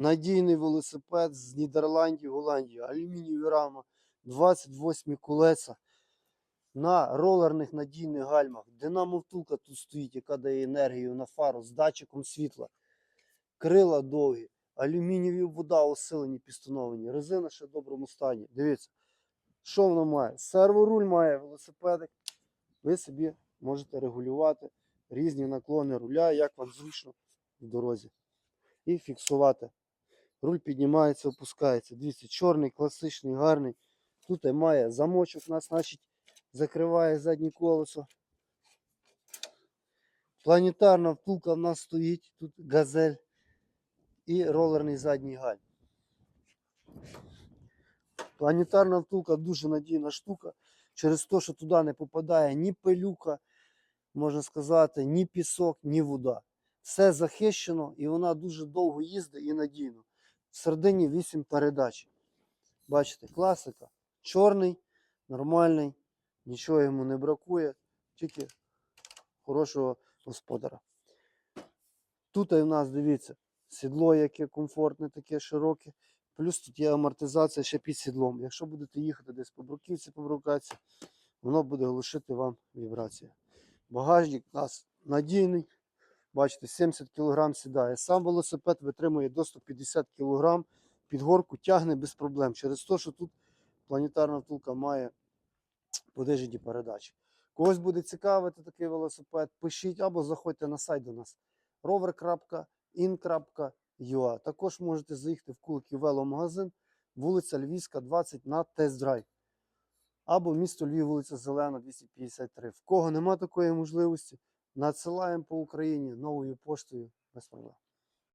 Надійний велосипед з Нідерландів, Голландії, алюмінієві рама, 28 колеса на ролерних надійних гальмах. Динамо втулка тут стоїть, яка дає енергію на фару з датчиком світла. Крила довгі, алюмінієві вода усилені, підстановлені. Резина ще в доброму стані. Дивіться, що воно має? Серворуль має велосипедик. Ви собі можете регулювати різні наклони руля, як вам зручно в дорозі. І фіксувати. Руль піднімається, опускається. Дивіться, чорний, класичний, гарний. Тут має замочок у нас, значить, закриває заднє колесо. Планетарна втулка в нас стоїть, тут газель і ролерний задній галь. Планетарна втулка дуже надійна штука через те, що туди не попадає ні пилюка, можна сказати, ні пісок, ні вода. Все захищено і вона дуже довго їздить і надійно. В середині 8 передач. Бачите, класика. Чорний, нормальний, нічого йому не бракує, тільки хорошого господара. Тут у нас, дивіться, сідло яке комфортне, таке широке. Плюс тут є амортизація ще під сідлом. Якщо будете їхати десь по бруківці, по брукаці, воно буде глушити вам вібрація. Багажник у нас надійний. Бачите, 70 кг сідає. Сам велосипед витримує до 150 кг. Під горку тягне без проблем. Через те, що тут планетарна втулка має подержані передачі. Когось буде цікавити такий велосипед, пишіть або заходьте на сайт до нас rover.in.ua. Також можете заїхати в Куликів веломагазин, вулиця Львівська, 20 на тест-драйв. Або місто Львів, вулиця Зелена, 253. В кого нема такої можливості, надсилаємо по Україні новою поштою без проблем.